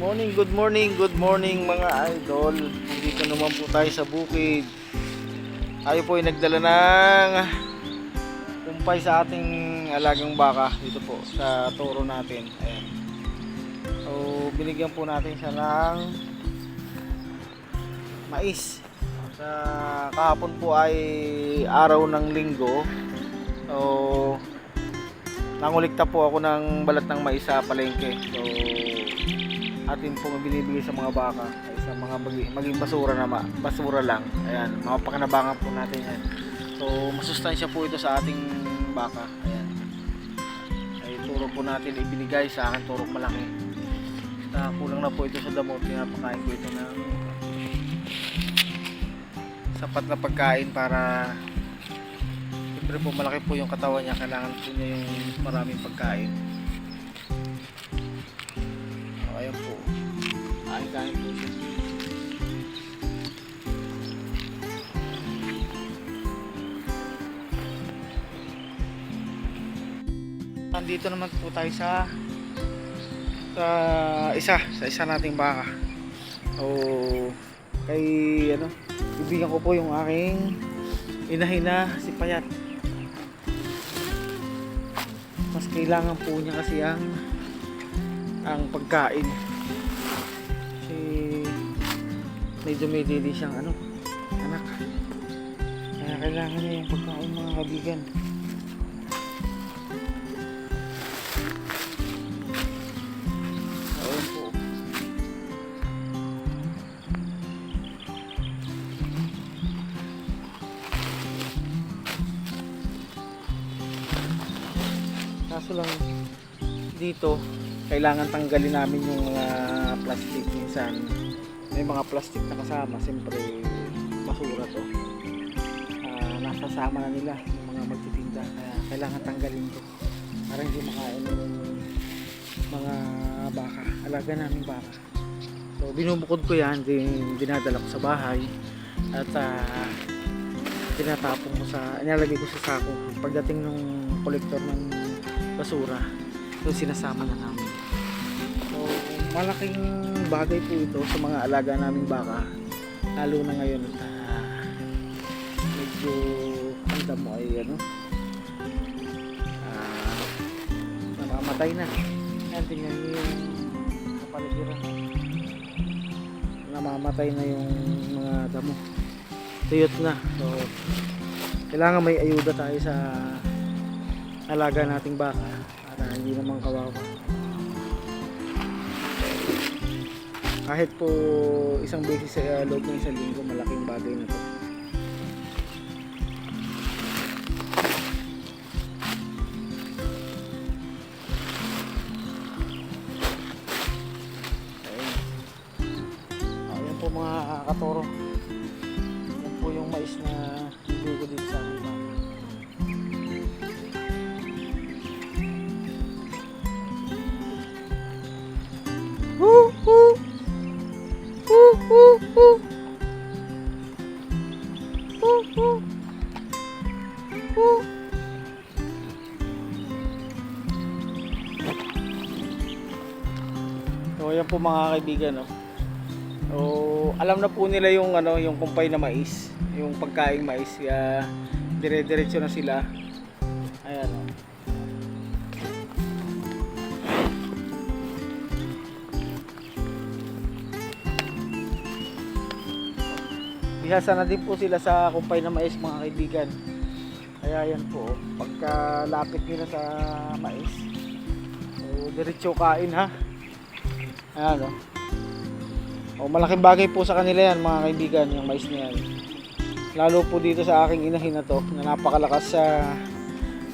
Morning, good morning, good morning mga idol. Nandito naman po tayo sa bukid. Tayo po ay nagdala ng kumpay sa ating alagang baka dito po sa toro natin. Ayan. So, binigyan po natin siya ng mais. Sa kahapon po ay araw ng linggo. So, nangulikta po ako ng balat ng mais sa palengke. So, atin po binibigay sa mga baka ay sa mga magi- maging basura na ma- basura lang. Ayan mga pakanabangan po natin yan. So masustansya po ito sa ating baka. Ayan. Ay turo po natin ibinigay sa akin turok malaki. Na kulang na po ito sa damo pinapakain ko ito ng sapat na pagkain para siyempre po malaki po yung katawan niya kailangan po niya yung maraming pagkain Kain-kain po siya. Nandito naman po tayo sa sa isa, sa isa nating baka. So, kay ano, bibigyan ko po yung aking inahina si Payat. Mas kailangan po niya kasi ang ang pagkain kasi may dili siyang ano anak. Kaya kailangan niya yung pagkain mga kabigan kaso lang dito kailangan tanggalin namin yung mga plastic minsan may mga plastic na kasama siyempre basura to. Ah, nasasama na nila yung mga magtitinda kaya kailangan tanggalin to. Para hindi makain yung mga baka alaga namin baka. So binubukod ko yan din dinadala ko sa bahay at ah, tinatapon ko sa inalagay ko sa sako. Pagdating ng kolektor ng basura so sinasama na namin malaking bagay po ito sa mga alaga naming baka lalo na ngayon na medyo ang damo ay ano ah, namamatay na. Yan tingnan niyo yung kapaligiran. Namamatay na yung mga damo. Tuyot na. So kailangan may ayuda tayo sa alaga nating baka para hindi naman kawawa kahit po isang beses sa uh, loob ng isang linggo malaking bagay na to So, ayan po mga kaibigan, no. So, alam na po nila yung ano, yung kumpay na mais, yung pagkaing mais, kaya dire-diretso na sila. Ayan, no. Bihasa na din po sila sa kumpay na mais mga kaibigan. Kaya yan po, pagka lapit nila sa mais, so diretso kain ha. Ayan o. O malaking bagay po sa kanila yan mga kaibigan, yung mais na yan. Lalo po dito sa aking inahin na to, na napakalakas sa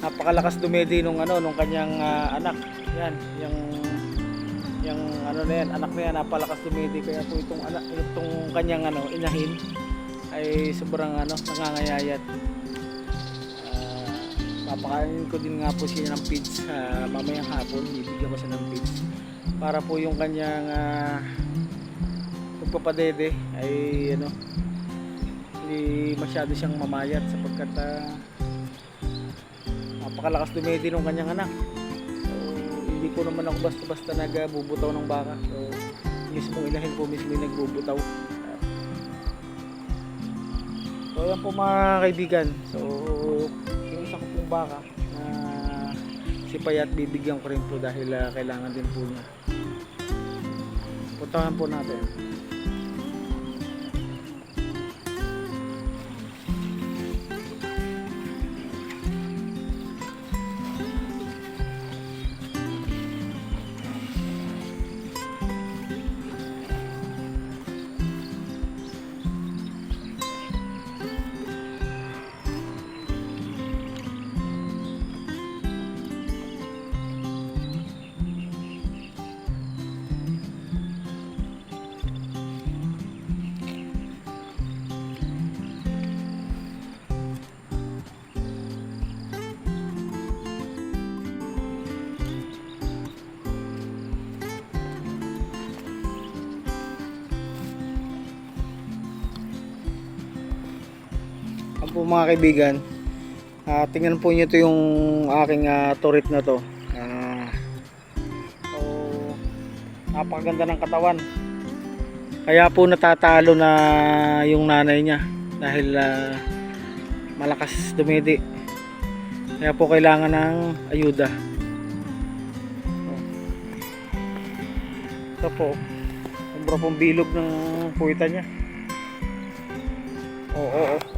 napakalakas dumedi nung ano nung kanyang ah, anak. Yan, yung yung ano na yan, anak na yan napakalakas dumedi kaya po itong anak itong kanyang ano inahin ay sobrang ano nangangayayat. Ah, papakainin ko din nga po siya ng feeds ah, mamayang hapon, bibigyan ko siya ng feeds para po yung kanyang uh, pagpapadede ay ano hindi masyado siyang mamayat sapagkat uh, napakalakas dumedi ng kanyang anak so hindi ko naman ako basta-basta nagbubutaw ng baka so mismong inahin po mismo yung nagbubutaw. So yan po mga kaibigan. So yung isa ko pong baka na si Payat bibigyan ko rin po dahil ah, kailangan din po niya. Puntahan po natin. Po mga kaibigan, ah, tingnan po niyo to yung aking ah, turret na to. Ah, so, napakaganda ng katawan. Kaya po natatalo na yung nanay niya dahil ah, malakas dumidi. Kaya po kailangan ng ayuda. Ito po, sobrang bilog ng puwitan niya. Oo, oo, oo.